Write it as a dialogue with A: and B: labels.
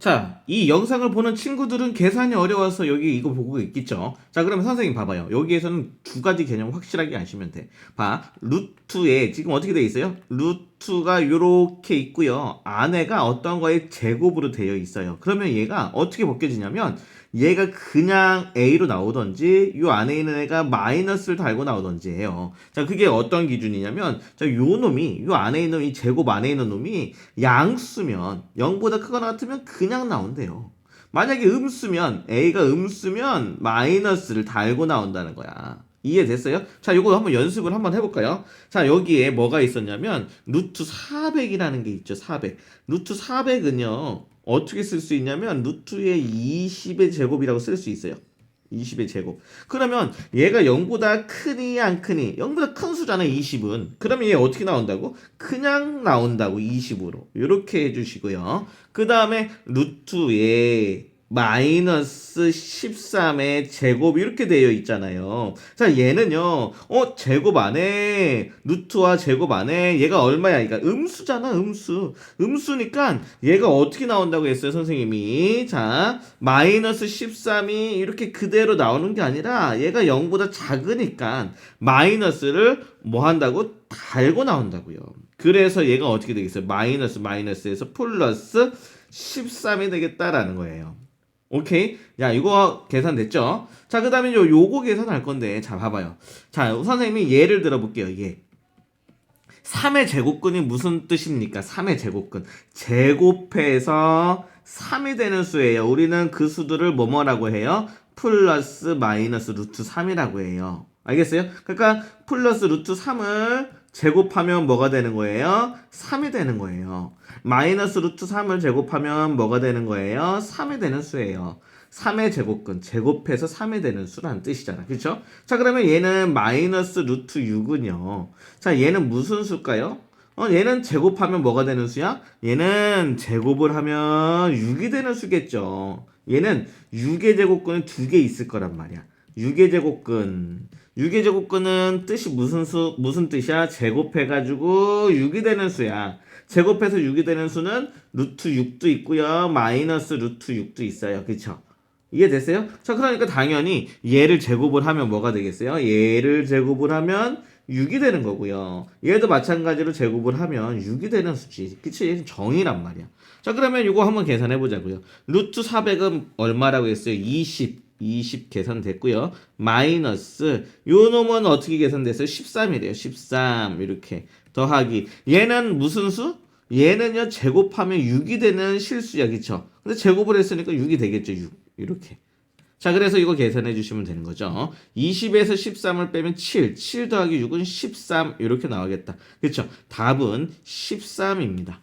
A: 자, 이 영상을 보는 친구들은 계산이 어려워서 여기 이거 보고 있겠죠? 자, 그러면 선생님 봐봐요. 여기에서는 두 가지 개념 확실하게 아시면 돼. 봐. 루트에 지금 어떻게 돼 있어요? 루트가 요렇게 있고요. 안에가 어떤 거에 제곱으로 되어 있어요. 그러면 얘가 어떻게 벗겨지냐면 얘가 그냥 A로 나오던지 요 안에 있는 애가 마이너스를 달고 나오던지 해요. 자, 그게 어떤 기준이냐면 자, 요 놈이 요 안에 있는 이 제곱 안에 있는 놈이 양수면 0보다 크거나 같으면 그냥 나온대요. 만약에 음수면 A가 음수면 마이너스를 달고 나온다는 거야. 이해됐어요? 자, 요거 한번 연습을 한번 해볼까요? 자, 여기에 뭐가 있었냐면, 루트 400이라는 게 있죠, 400. 루트 400은요, 어떻게 쓸 수 있냐면, 루트의 20의 제곱이라고 쓸 수 있어요. 20의 제곱. 그러면 얘가 0보다 크니 안 크니? 0보다 큰 수잖아, 20은. 그러면 얘 어떻게 나온다고? 그냥 나온다고, 20으로. 이렇게 해주시고요. 그 다음에 루트에 마이너스 13의 제곱 이렇게 되어 있잖아요. 자, 얘는요, 어, 제곱 안에, 루트와 제곱 안에 얘가 얼마야? 그러니까 음수잖아, 음수. 음수니까 얘가 어떻게 나온다고 했어요, 선생님이? 자, 마이너스 13이 이렇게 그대로 나오는 게 아니라 얘가 0보다 작으니까 마이너스를 뭐 한다고? 달고 나온다고요. 그래서 얘가 어떻게 되겠어요? 마이너스 마이너스에서 플러스 13이 되겠다라는 거예요. 오케이. 야, 이거 계산됐죠? 자, 그 다음에 요, 요거 계산할 건데, 자, 봐봐요. 자, 선생님이 예를 들어 볼게요, 예. 3의 제곱근이 무슨 뜻입니까? 3의 제곱근. 제곱해서 3이 되는 수예요. 우리는 그 수들을 뭐뭐라고 해요? 플러스 마이너스 루트 3이라고 해요. 알겠어요? 그러니까 플러스 루트 3을 제곱하면 뭐가 되는 거예요? 3이 되는 거예요. 마이너스 루트 3을 제곱하면 뭐가 되는 거예요? 3이 되는 수예요. 3의 제곱근, 제곱해서 3이 되는 수라는 뜻이잖아. 그쵸? 자, 그러면 얘는 마이너스 루트 6은요. 자, 얘는 무슨 수일까요? 어, 얘는 제곱하면 뭐가 되는 수야? 얘는 제곱을 하면 6이 되는 수겠죠. 얘는 6의 제곱근은 두개 있을 거란 말이야. 6의 제곱근. 6의 제곱근은 뜻이 무슨 수, 무슨 뜻이야? 제곱해가지고 6이 되는 수야. 제곱해서 6이 되는 수는 루트 6도 있고요. 마이너스 루트 6도 있어요. 그쵸? 이해됐어요? 자, 그러니까 당연히 얘를 제곱을 하면 뭐가 되겠어요? 얘를 제곱을 하면 6이 되는 거고요. 얘도 마찬가지로 제곱을 하면 6이 되는 수지. 그치? 정이란 말이야. 자, 그러면 이거 한번 계산해 보자고요. 루트 400은 얼마라고 했어요? 20. 20 계산됐고요. 마이너스 요 놈은 어떻게 계산됐어요? 13이래요. 13 이렇게 더하기 얘는 무슨 수? 얘는요 제곱하면 6이 되는 실수야 그쵸? 근데 제곱을 했으니까 6이 되겠죠 6 이렇게 자 그래서 이거 계산해 주시면 되는 거죠 20에서 13을 빼면 7 7 더하기 6은 13 이렇게 나오겠다 그쵸? 답은 13입니다